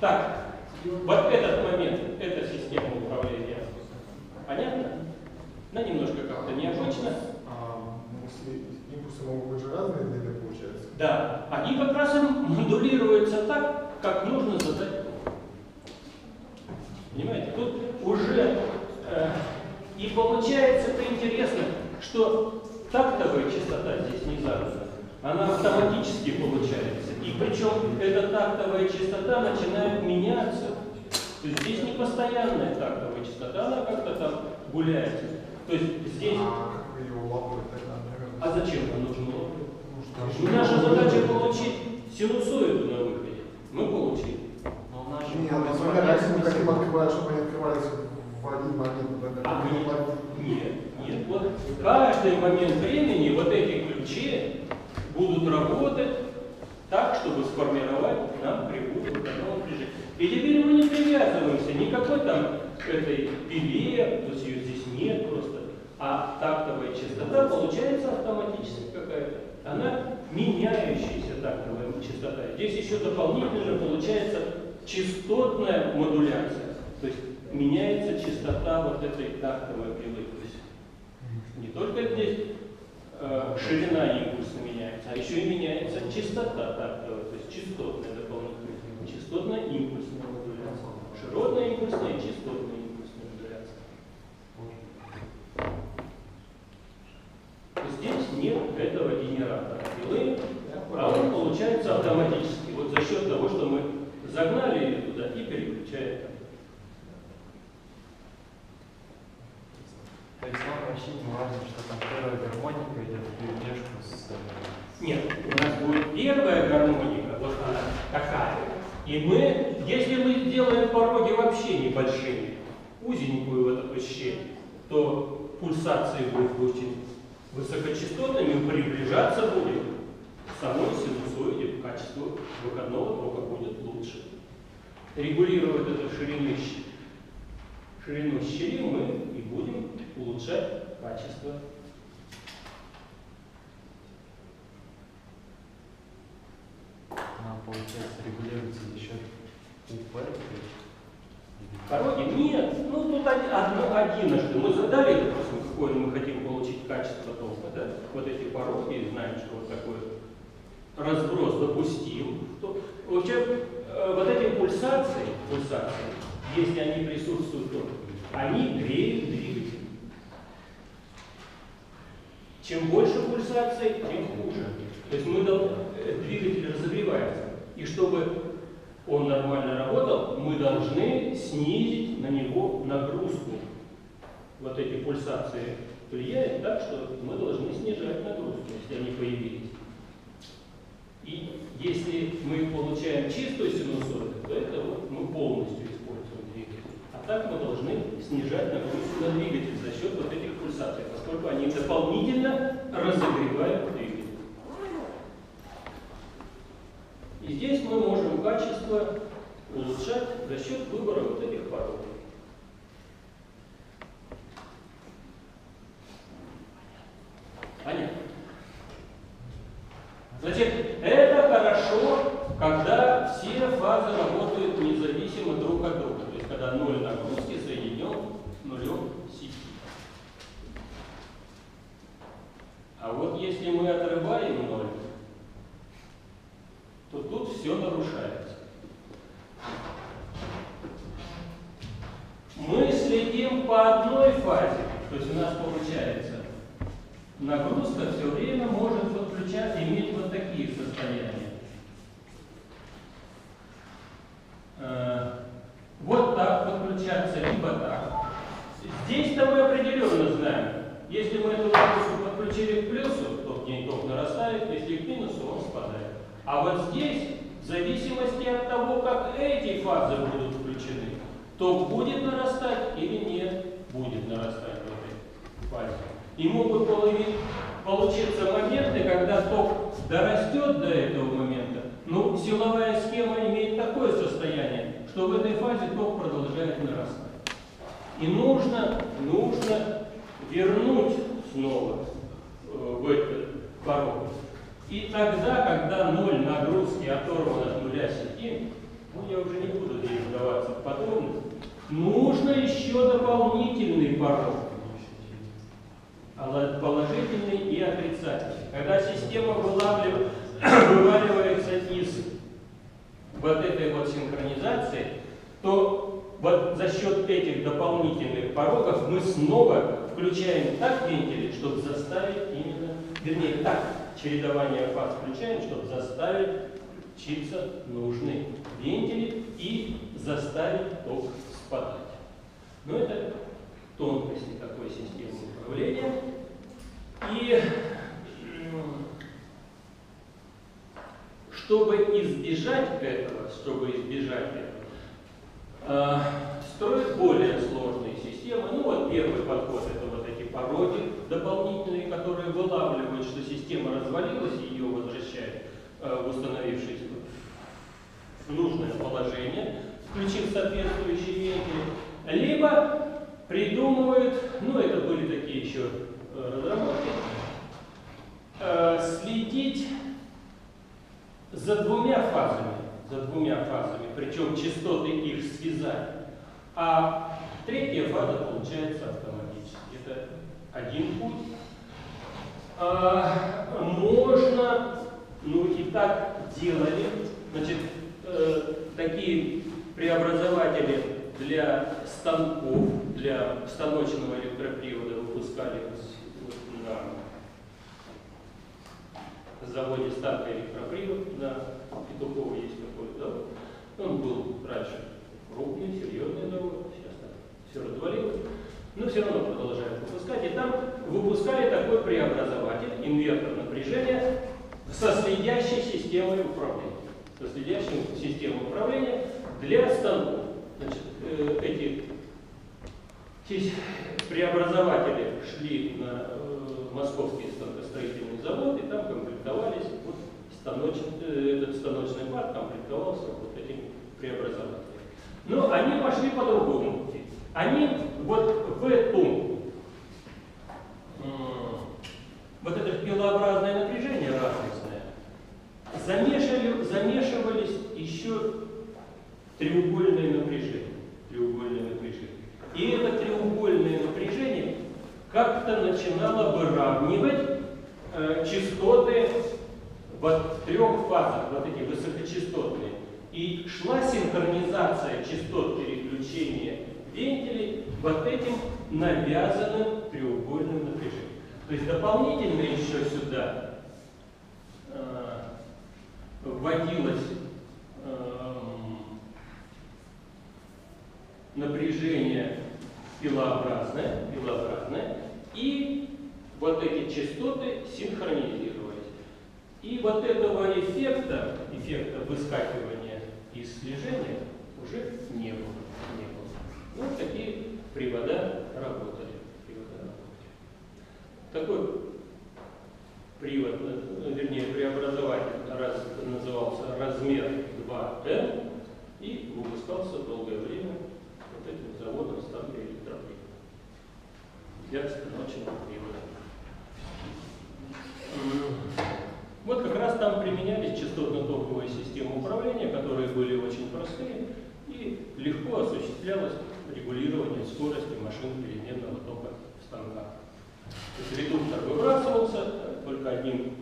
Так, вот этот момент, эта система управления. Понятно? Она немножко как-то необычно. А если импульсы могут быть же разные длины, получается? Да, они как раз модулируются так, как нужно задать. Понимаете, тут уже э, и получается это интересно, что тактовая частота здесь не задана. Она автоматически получается. И причем эта тактовая частота начинает меняться. То есть здесь не постоянная тактовая частота, она как-то там гуляет. То есть здесь... А? А зачем нам нужен лоб? Ну, Наша задача получить синусоиду на выходе. Мы получили. Но у нас же Нет, например, если мы хотим открывать, чтобы они открывались в один момент, например, А, нет. Нет, нет. Вот каждый момент времени вот эти ключи будут работать так, чтобы сформировать нам прибор выходного напряжения. И теперь мы не привязываемся никакой там этой пиле, то есть ее здесь нет просто, а тактовая частота получается автоматически какая-то. Она меняющаяся тактовая частота. Здесь еще дополнительно получается частотная модуляция. То есть меняется частота вот этой тактовой пилы. То есть не только здесь ширина импульса меняется, а еще и меняется частота тактовая, то есть частотная дополнительная, частотная импульсная модуляция. Широтная импульсная и частотная импульсная модуляция. Здесь нет этого генератора пилы, а он получается автоматически. Вот за счет того, что мы загнали ее туда и переключаем. Вообще важно, что там первая гармоника идет в перемешку с... э, Нет, у нас будет первая гармоника, вот она такая. И мы, если мы сделаем пороги вообще небольшими, узенькую вот эту щель, то пульсации будут очень высокочастотными, приближаться будет к самой синусоиде, качество выходного тока будет лучше. Регулировать эту ширину, щ- ширину щели мы и будем улучшать качество Она, получается, регулируется за счет УП. Пороги? Нет, ну тут один, одно, одиножды. Мы задали, допустим, какое мы хотим получить качество тока, да? вот эти пороги, знаем, что вот такой разброс допустим. То, вообще, э, вот эти пульсации, пульсации, если они присутствуют, то они греют двигатель. Чем больше пульсаций, тем хуже. То есть мы э, двигатель разогревается. И чтобы он нормально работал, мы должны снизить на него нагрузку. Вот эти пульсации влияют так, что мы должны снижать нагрузку, если они появились. И если мы получаем чистую синусоиду, то это вот мы полностью используем двигатель. А так мы должны снижать нагрузку на двигатель за счет вот этих пульсаций, поскольку они дополнительно разогревают двигатель. И здесь мы можем качество улучшать за счет выбора вот этих пород. Понятно? Значит, это хорошо, когда все фазы работают независимо друг от друга. То есть, когда ноль нагрузки соединен нулем сети. А вот если мы отрываем ноль, то тут все нарушается. Мы следим по одной фазе, то есть у нас получается нагрузка все время может подключать, иметь вот такие состояния. Э, Вот так подключаться, либо так. Здесь-то мы определенно знаем, если мы эту нагрузку подключили к плюсу, то к ней ток нарастает, если к минусу, он спадает. А вот здесь, в зависимости от того, как эти фазы будут включены, ток будет нарастать или нет, будет нарастать в этой фазе. И могут получиться моменты, когда ток дорастет до этого момента, но силовая схема имеет такое состояние, что в этой фазе ток продолжает нарастать. И нужно, нужно вернуть снова э, в этот порог. И тогда, когда ноль нагрузки оторван от нуля сети, Ну, я уже не буду здесь вдаваться в подробности. Нужно еще дополнительный порог. Положительный и отрицательный. Когда система вываливается из вот этой вот синхронизации, то вот за счет этих дополнительных порогов мы снова включаем так вентили, чтобы заставить именно, вернее, так чередование фаз включаем, чтобы заставить включиться нужные вентили и заставить ток спадать. Но это тонкости такой системы управления. И чтобы избежать этого, чтобы избежать этого, э, строят более сложные системы. Ну вот первый подход это вот эти пороги дополнительные, которые вылавливают, что система развалилась э, в установившееся в нужное положение, включив соответствующие вентили. Либо придумывают, ну это были такие еще э, разработки, э, следить за двумя фазами, за двумя фазами, причем частоты их связать. А третья фаза получается автоматически. Это один путь. Можно, ну и так делали, значит, э, такие преобразователи для станков, для станочного электропривода выпускали вот на заводе станка электропривод на Петухово есть такой завод. Он был раньше крупный, серьезный завод, сейчас так все развалилось. Но все равно продолжают выпускать. И там выпускали такой преобразователь, инвертор напряжения, со следящей системой управления. Со следящей системой управления для станков. Значит, э, эти те преобразователи шли на э, московский станкостроительный завод, и там комплектовались, вот, станочный, э, этот станочный парк комплектовался вот этими преобразователями. Но они пошли по другому пути. Они вот в эту, м, вот это пилообразное напряжение разностное, замешали, замешивались еще треугольное напряжение. Треугольное напряжение. И это треугольное напряжение как-то начинало выравнивать э, частоты в трех фазах, вот эти высокочастотные. И шла синхронизация частот переключения вентилей вот этим навязанным треугольным напряжением. То есть дополнительно еще сюда э, вводилось эм, напряжение пилообразное, пилообразное, и вот эти частоты синхронизировались. И вот этого эффекта, эффекта выскакивания из слежения уже не было. Не было. Вот такие привода работали. Привода работали. Такой привод, э, вернее, преобразователь раз, назывался размер 2М и выпускался долгое время этим заводом электропривода для станочного привода. М, Вот как раз там применялись частотно-токовые системы управления, которые были очень простые, и легко осуществлялось регулирование скорости машин переменного тока в станках. То есть редуктор выбрасывался только одним